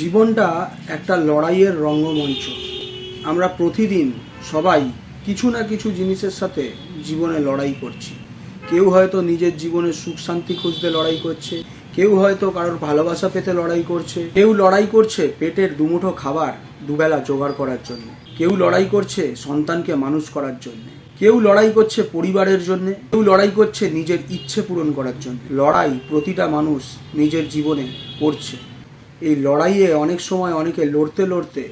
জীবনটা একটা লড়াইয়ের রঙ্গমঞ্চ। আমরা প্রতিদিন সবাই কিছু না কিছু জিনিসের সাথে জীবনে লড়াই করছি। কেউ হয়তো নিজের জীবনে সুখ শান্তি খুঁজতে লড়াই করছে, কেউ হয়তো কারোর ভালোবাসা পেতে লড়াই করছে, কেউ লড়াই করছে পেটের দুমুঠো খাবার দুবেলা জোগাড় করার জন্য, কেউ লড়াই করছে সন্তানকে মানুষ করার জন্য, কেউ লড়াই করছে পরিবারের জন্য, কেউ লড়াই করছে নিজের ইচ্ছে পূরণ করার জন্য। লড়াই প্রতিটা মানুষ নিজের জীবনে করছে। এই লড়াইয়ে অনেক সময় অনেকে লড়তে লড়তে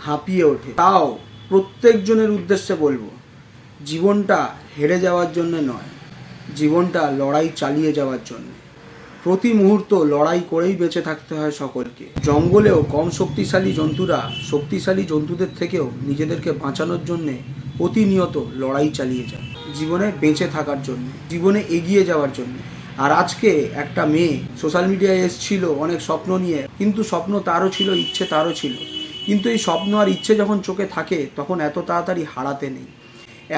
হাঁপিয়ে ওঠে। তাও প্রত্যেকজনের উদ্দেশ্যে বলব, জীবনটা হেরে যাওয়ার জন্য নয়, জীবনটা লড়াই চালিয়ে যাওয়ার জন্য। প্রতি মুহূর্ত লড়াই করেই বেঁচে থাকতে হয় সকলকে। জঙ্গলেও কম শক্তিশালী জন্তুরা শক্তিশালী জন্তুদের থেকেও নিজেদেরকে বাঁচানোর জন্যে প্রতিনিয়ত লড়াই চালিয়ে যায়। জীবনে বেঁচে থাকার জন্য, জীবনে এগিয়ে যাওয়ার জন্য। আর আজকে একটা মেয়ে সোশ্যাল মিডিয়ায় এসছিল, অনেক স্বপ্ন নিয়ে। কিন্তু স্বপ্ন তারও ছিল, ইচ্ছে তারও ছিল। কিন্তু এই স্বপ্ন আর ইচ্ছে যখন চোখে থাকে, তখন এত তাড়াতাড়ি হারাতে নেই।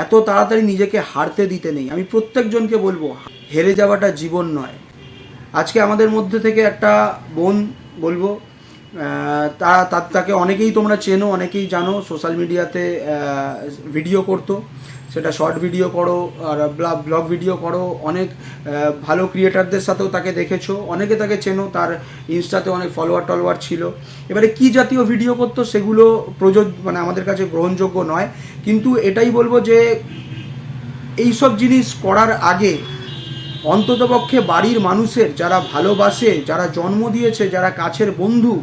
এত তাড়াতাড়ি নিজেকে হারতে দিতে নেই। আমি প্রত্যেকজনকে বলব, হেরে যাওয়াটা জীবন নয়। আজকে আমাদের মধ্যে থেকে একটা বোন বলব তা তাকে অনেকেই তোমরা চেনো, অনেকেই জানো সোশ্যাল মিডিয়াতে ভিডিও করতো। সেটা শর্ট ভিডিও করো আর ব্লগ ভিডিও করো। অনেক ভালো ক্রিয়েটারদের সাথেও তাকে দেখেছ। অনেকে তাকে চেনো, তার ইনস্টাতে অনেক ফলোয়ার টলোয়ার ছিল। এবারে কি জাতীয় ভিডিও করতো সেগুলো প্রযোজ্য মানে আমাদের কাছে গ্রহণযোগ্য নয়। কিন্তু এটাই বলব যে, এইসব জিনিস করার আগে অন্ততপক্ষে বাড়ির মানুষের যারা ভালোবাসে, যারা জন্ম দিয়েছে, যারা কাছের বন্ধু,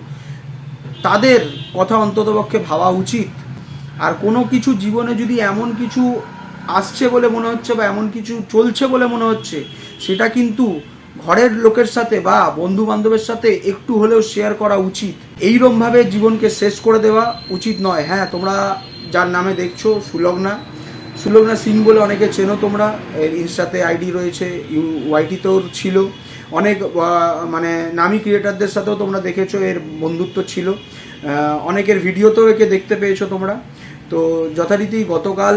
তাদের কথা অন্ততপক্ষে ভাবা উচিত। আর কোনো কিছু জীবনে যদি এমন কিছু আসছে বলে মনে হচ্ছে বা এমন কিছু চলছে বলে মনে হচ্ছে, সেটা কিন্তু ঘরের লোকের সাথে বা বন্ধু বান্ধবের সাথে একটু হলেও শেয়ার করা উচিত। এইরমভাবে জীবনকে শেষ করে দেওয়া উচিত নয়। হ্যাঁ তোমরা যার নামে দেখছ, সুলগ্না। সুলগ্না সিং বলে অনেকে চেনো তোমরা। এর ইনস্টাতে আইডি রয়েছে, ইউ ওয়াইটিতেও ছিল। অনেক মানে নামি ক্রিয়েটারদের সাথেও তোমরা দেখেছ, এর বন্ধুত্ব ছিল। অনেকের ভিডিওতেও একে দেখতে পেয়েছ তোমরা। তো যথারীতি গতকাল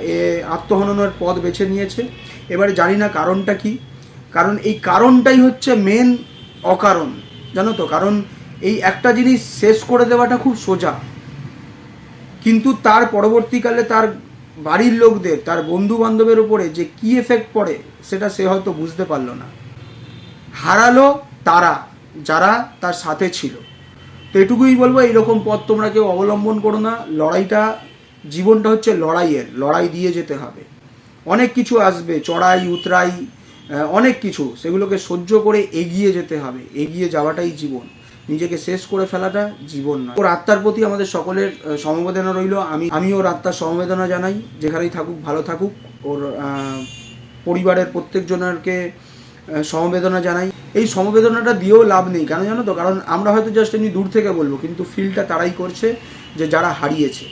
এ আত্মহননের পথ বেছে নিয়েছে। এবারে জানি না কারণটা কি। কারণ এই কারণটাই হচ্ছে মেন অকারণ, জানো তো? কারণ এই একটা জিনিস শেষ করে দেওয়াটা খুব সোজা। কিন্তু তার পরবর্তীকালে তার বাড়ির লোকদের, তার বন্ধু বান্ধবের উপরে যে কি এফেক্ট পড়ে, সেটা সে হয়তো বুঝতে পারল না। হারালো তারা, যারা তার সাথে ছিল। তো এটুকুই বলব, এইরকম পথ তোমরা কেউ অবলম্বন করো না। লড়াইটা, জীবনটা হচ্ছে লড়াইয়ের, লড়াই দিয়ে যেতে হবে। অনেক কিছু আসবে, চড়াই, উতরাই অনেক কিছু, সেগুলোকে সহ্য করে এগিয়ে যেতে হবে। এগিয়ে যাওয়াটাই জীবন। নিজেকে শেষ করে ফেলাটা জীবন না ওর আত্মার প্রতি আমাদের সকলের সমবেদনা রইল। আমি আমি ওর আত্মার সমবেদনা জানাই, যেখানেই থাকুক, ভালো থাকুক। ওর পরিবারের প্রত্যেকজনেরকে সমবেদনা জানাই। এই সমবেদনাটা দিয়েও লাভ নেই। কেন জানো তো? কারণ আমরা হয়তো জাস্ট এমনি দূর থেকে বলব, কিন্তু ফিলটা তারাই করছে যে যারা হারিয়েছে।